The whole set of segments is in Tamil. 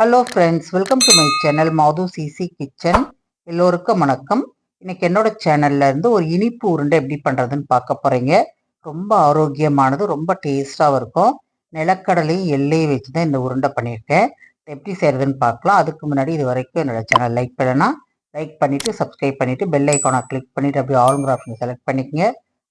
Hello friends welcome to my channel Madhu CC kitchen எல்லோருக்கும் வணக்கம். இன்னைக்கு என்னோட சேனல்ல இருந்து ஒரு இனிப்பு உருண்டை எப்படி பண்ணுறதுன்னு பார்க்க போகிறீங்க ரொம்ப ஆரோக்கியமானது ரொம்ப டேஸ்டாகவும் இருக்கும். நிலக்கடலையும் எல்லையும் வச்சு தான் இந்த உருண்டை பண்ணியிருக்கேன். எப்படி செய்யறதுன்னு பார்க்கலாம். அதுக்கு முன்னாடி இது வரைக்கும் என்னோட சேனல் லைக் பண்ணனா லைக் பண்ணிவிட்டு சப்ஸ்கிரைப் பண்ணிட்டு பெல் ஐக்கானை கிளிக் பண்ணிவிட்டு அப்படியே ஆளுங்கிற ஆப்ஷன் செலக்ட் பண்ணிக்கங்க.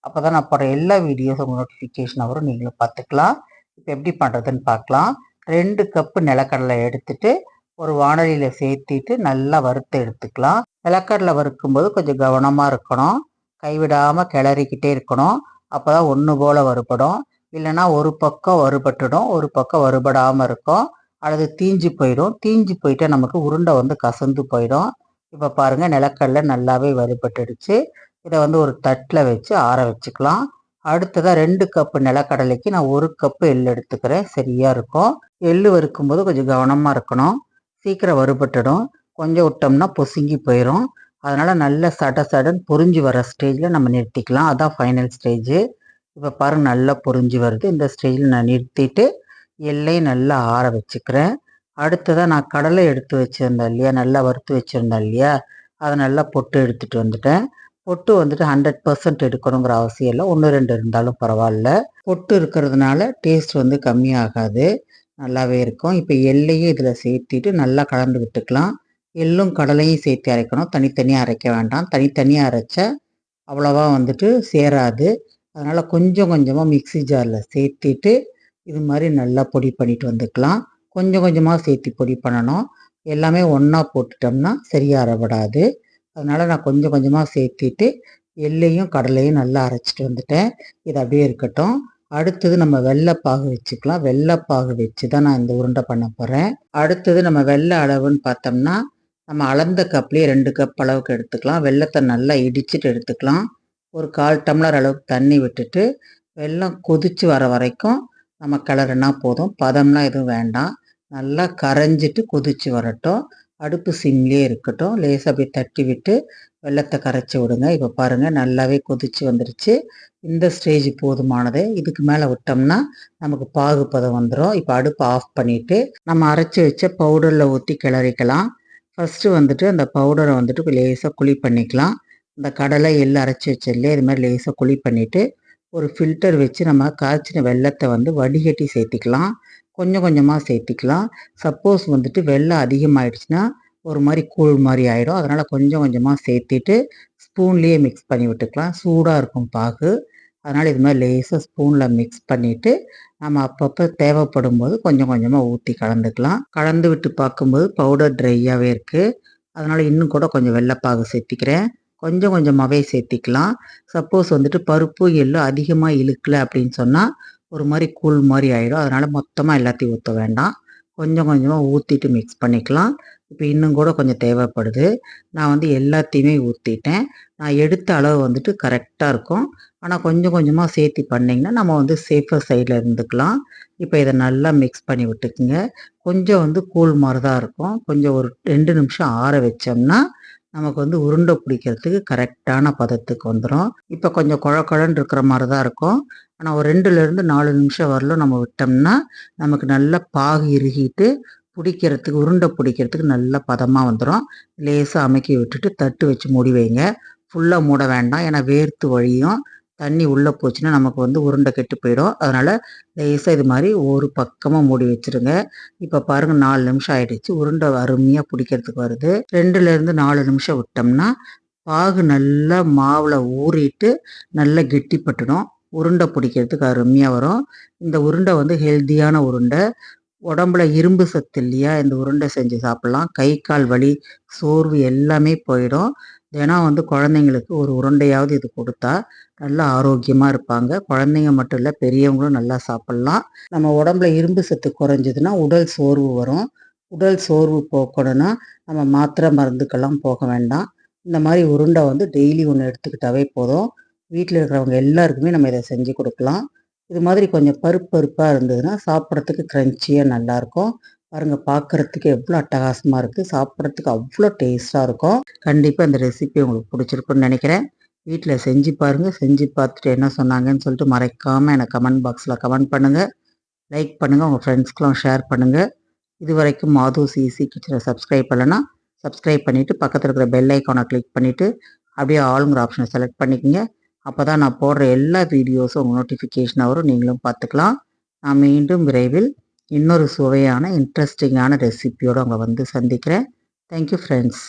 அப்போ நான் போகிற எல்லா வீடியோஸும் உங்கள் நோட்டிஃபிகேஷன் வரும். நீங்களும் பார்த்துக்கலாம். இப்போ எப்படி பண்ணுறதுன்னு பார்க்கலாம். ரெண்டு கப்பு நிலக்கடலை எடுத்துட்டு ஒரு வானொலியில் சேர்த்திட்டு நல்லா வறுத்து எடுத்துக்கலாம். நிலக்கடலை வறுக்கும்போது கொஞ்சம் கவனமாக இருக்கணும். கைவிடாமல் கிளறிக்கிட்டே இருக்கணும். அப்போ தான் ஒன்று போல் வறுபடும். இல்லைன்னா ஒரு பக்கம் வறுபட்டுடும் ஒரு பக்கம் வறுபடாமல் இருக்கும். அல்லது தீஞ்சு போயிடும். தீஞ்சு போயிட்டா நமக்கு உருண்டை வந்து கசந்து போயிடும். இப்போ பாருங்கள் நிலக்கடலை நல்லாவே வறுபட்டுடுச்சு. இதை வந்து ஒரு தட்டில் வச்சு ஆற வச்சுக்கலாம். அடுத்ததாக ரெண்டு கப்பு நிலக்கடலைக்கு நான் ஒரு கப்பு எள் எடுத்துக்கிறேன். சரியாக இருக்கும். எள் வறுக்கும்போது கொஞ்சம் கவனமாக இருக்கணும். சீக்கிரம் வறுபட்டுடும். கொஞ்சம் விட்டோம்னா பொசுங்கி போயிடும் அதனால் நல்ல சட சடன் பொறிஞ்சு வர ஸ்டேஜில் நம்ம நிறுத்திக்கலாம். அதான் ஃபைனல் ஸ்டேஜு இப்போ பாருங்கள் நல்லா பொறிஞ்சு வருது. இந்த ஸ்டேஜில் நான் நிறுத்திட்டு எல்லையும் நல்லா ஆற வச்சுக்கிறேன். அடுத்ததாக நான் கடலை எடுத்து வச்சுருந்தேன் இல்லையா? நல்லா வறுத்து வச்சுருந்தேன் இல்லையா? அதை நல்லா பொட்டு எடுத்துகிட்டு வந்துட்டேன். பொட்டு வந்துட்டு ஹண்ட்ரட் பர்சன்ட் எடுக்கணுங்கிற அவசியம் இல்லை. ஒன்று ரெண்டு இருந்தாலும் பரவாயில்ல. பொட்டு இருக்கிறதுனால டேஸ்ட் வந்து கம்மியாகாது. நல்லாவே இருக்கும். இப்போ எள்ளையும் இதில் சேர்த்திட்டு நல்லா கலந்து விட்டுக்கலாம். எள்ளும் கடலையும் சேர்த்து அரைக்கணும். தனித்தனியாக அரைக்க வேண்டாம். தனித்தனியாக அரைச்சா அவ்வளோவா வந்துட்டு சேராது. அதனால் கொஞ்சம் கொஞ்சமாக மிக்சி ஜாரில் சேர்த்திட்டு இது மாதிரி நல்லா பொடி பண்ணிட்டு வந்துக்கலாம். கொஞ்சம் கொஞ்சமாக சேர்த்து பொடி பண்ணணும். எல்லாமே ஒன்றா போட்டுட்டோம்னா சரியாக அறப்படாது அதனால் நான் கொஞ்சம் கொஞ்சமாக சேர்த்திட்டு எள்ளையும் கடலையும் நல்லா அரைச்சிட்டு வந்துட்டேன். இது அப்படியே இருக்கட்டும். அடுத்தது நம்ம வெள்ளைப்பாகு வச்சுக்கலாம். வெள்ளைப்பாகு வச்சு தான் நான் இந்த உருண்டை பண்ண போகிறேன் அடுத்தது நம்ம வெள்ளை அளவுன்னு பார்த்தோம்னா நம்ம அளந்த கப்லேயே ரெண்டு கப் அளவுக்கு எடுத்துக்கலாம். வெள்ளத்தை நல்லா இடிச்சிட்டு எடுத்துக்கலாம். ஒரு கால் டம்ளர் அளவுக்கு தண்ணி விட்டுட்டு வெள்ளம் கொதிச்சு வர வரைக்கும் நம்ம கிளறுனா போதும். பதம்லாம் எதுவும் வேண்டாம். நல்லா கரைஞ்சிட்டு கொதிச்சு வரட்டும். அடுப்பு சிம்லேயே இருக்கட்டும். லேசாக அப்படியே தட்டி விட்டு வெள்ளத்தை கரைச்சி விடுங்க. இப்போ பாருங்கள் நல்லாவே கொதிச்சு வந்துருச்சு. இந்த ஸ்டேஜ் போதுமானது. இதுக்கு மேலே விட்டோம்னா நமக்கு பாகு பதம் வந்துடும் இப்போ அடுப்பு ஆஃப் பண்ணிவிட்டு நம்ம அரைச்சி வச்ச பவுடரில் ஊற்றி கிளறிக்கலாம். ஃபஸ்ட்டு வந்துட்டு அந்த பவுடரை வந்துட்டு லேசாக குழி பண்ணிக்கலாம். இந்த கடலை எள்ளு அரைச்சி வச்சதுலேயே இது மாதிரி லேசாக குழி பண்ணிவிட்டு ஒரு ஃபில்டர் வச்சு நம்ம காய்ச்சின வெள்ளத்தை வந்து வடிகட்டி சேர்த்திக்கலாம். கொஞ்சம் கொஞ்சமாக சேர்த்திக்கலாம். சப்போஸ் வந்துட்டு வெள்ளம் அதிகமாகிடுச்சுன்னா ஒரு மாதிரி கூழ் மாதிரி ஆகிடும் அதனால் கொஞ்சம் கொஞ்சமாக சேர்த்திட்டு ஸ்பூன்லேயே மிக்ஸ் பண்ணி விட்டுக்கலாம். சூடாக இருக்கும் பாகு. அதனால் இது மாதிரி லேசாக ஸ்பூனில் மிக்ஸ் பண்ணிவிட்டு நம்ம அப்பப்போ தேவைப்படும் போது கொஞ்சம் கொஞ்சமாக ஊற்றி கலந்துக்கலாம். கலந்து விட்டு பார்க்கும்போது பவுடர் ட்ரையாகவே இருக்குது அதனால் இன்னும் கூட கொஞ்சம் வெள்ளைப்பாகு சேர்த்திக்கிறேன். கொஞ்சம் கொஞ்சமாகவே சேர்த்திக்கலாம். சப்போஸ் வந்துட்டு பருப்பு எள்ளு அதிகமாக இழுக்கலை அப்படின்னு சொன்னால் ஒரு மாதிரி கூழ் மாதிரி ஆகிடும் அதனால் மொத்தமாக எல்லாத்தையும் ஊற்ற வேண்டாம். கொஞ்சம் கொஞ்சமாக ஊற்றிட்டு மிக்ஸ் பண்ணிக்கலாம். இப்போ இன்னும் கூட கொஞ்சம் தேவைப்படுது. நான் வந்து எல்லாத்தையுமே ஊற்றிட்டேன் நான் எடுத்த அளவு வந்துட்டு கரெக்டாக இருக்கும். ஆனால் கொஞ்சம் கொஞ்சமாக சேர்த்து பண்ணிங்கன்னா நம்ம வந்து சேஃபர் சைடில் இருந்துக்கலாம். இப்போ இதை நல்லா மிக்ஸ் பண்ணி விட்டுக்குங்க. கொஞ்சம் வந்து கூழ் மாதிரி தான் இருக்கும். கொஞ்சம் ஒரு ரெண்டு நிமிஷம் ஆற வச்சோம்னா நமக்கு வந்து உருண்டை பிடிக்கிறதுக்கு கரெக்டான பதத்துக்கு வந்துடும் இப்போ கொஞ்சம் குழ குழன்னு இருக்கிற மாதிரி தான் இருக்கும். ஆனால் ஒரு ரெண்டுலேருந்து நாலு நிமிஷம் வரலும் நம்ம விட்டோம்னா நமக்கு நல்லா பாகு இறுகிட்டு பிடிக்கிறதுக்கு உருண்டை பிடிக்கிறதுக்கு நல்ல பதமாக வந்துடும் லேசாக அமைக்கி விட்டுட்டு தட்டு வச்சு மூடி வைங்க. ஃபுல்லாக மூட வேண்டாம். ஏன்னா வேர்த்து வழியும். தண்ணி உள்ளே போச்சுன்னா நமக்கு வந்து உருண்டை கெட்டு போயிடும். அதனால் லேசாக இது மாதிரி ஒரு பக்கமாக மூடி வச்சுருங்க. இப்போ பாருங்கள் நாலு நிமிஷம் ஆகிடுச்சு உருண்டை அருமையாக பிடிக்கிறதுக்கு வருது. ரெண்டுலேருந்து நாலு நிமிஷம் விட்டோம்னா பாகு நல்லா மாவில் ஊறிட்டு நல்லா கெட்டிப்பட்டுடும். உருண்டை பிடிக்கிறதுக்கு அருமையாக வரும். இந்த உருண்டை வந்து ஹெல்த்தியான உருண்டை. உடம்புல இரும்பு சத்து இல்லையா? இந்த உருண்டை செஞ்சு சாப்பிட்லாம். கை கால் வலி சோர்வு எல்லாமே போயிடும். தினம் வந்து குழந்தைங்களுக்கு ஒரு உருண்டையாவது இது கொடுத்தா நல்லா ஆரோக்கியமாக இருப்பாங்க. குழந்தைங்க மட்டும் இல்லை பெரியவங்களும் நல்லா சாப்பிட்லாம். நம்ம உடம்புல இரும்பு சத்து குறைஞ்சதுன்னா உடல் சோர்வு வரும். உடல் சோர்வு போக்கணும்னா நம்ம மாத்திரை மருந்துக்கெல்லாம் போக வேண்டாம். இந்த மாதிரி உருண்டை வந்து டெய்லி ஒன்று எடுத்துக்கிட்டாவே போதும். வீட்டில் இருக்கிறவங்க எல்லாருக்குமே நம்ம இதை செஞ்சு கொடுக்கலாம். இது மாதிரி கொஞ்சம் பருப்பு பருப்பாக இருந்ததுன்னா சாப்பிட்றதுக்கு க்ரன்ச்சியாக நல்லாயிருக்கும் பாருங்கள் பார்க்குறதுக்கு எவ்வளோ அட்டகாசமாக இருக்குது சாப்பிட்றதுக்கு அவ்வளோ டேஸ்ட்டாக இருக்கும். கண்டிப்பாக இந்த ரெசிபி உங்களுக்கு பிடிச்சிருக்குன்னு நினைக்கிறேன். வீட்டில் செஞ்சு பாருங்கள் செஞ்சு பார்த்துட்டு என்ன சொன்னாங்கன்னு சொல்லிட்டு மறைக்காமல் எனக்கு கமெண்ட் பாக்ஸில் கமெண்ட் பண்ணுங்கள் லைக் பண்ணுங்கள் உங்கள் ஃப்ரெண்ட்ஸ்க்கெலாம் ஷேர் பண்ணுங்கள் இது வரைக்கும் மாது சிசி கிச்சனை சப்ஸ்கிரைப் பண்ணலன்னா சப்ஸ்கிரைப் பண்ணிவிட்டு பக்கத்தில் இருக்கிற பெல் ஐக்கானை கிளிக் பண்ணிவிட்டு அப்படியே ஆளுங்கிற ஆப்ஷனை செலக்ட் பண்ணிக்கோங்க. அப்போ தான் நான் போடுற எல்லா வீடியோஸும் உங்கள் நோட்டிஃபிகேஷன் வரும். நீங்களும் பார்த்துக்கலாம். நான் மீண்டும் விரைவில் இன்னொரு சுவையான இன்ட்ரெஸ்டிங்கான ரெசிபியோடு உங்களை வந்து சந்திக்கிறேன். Thank you friends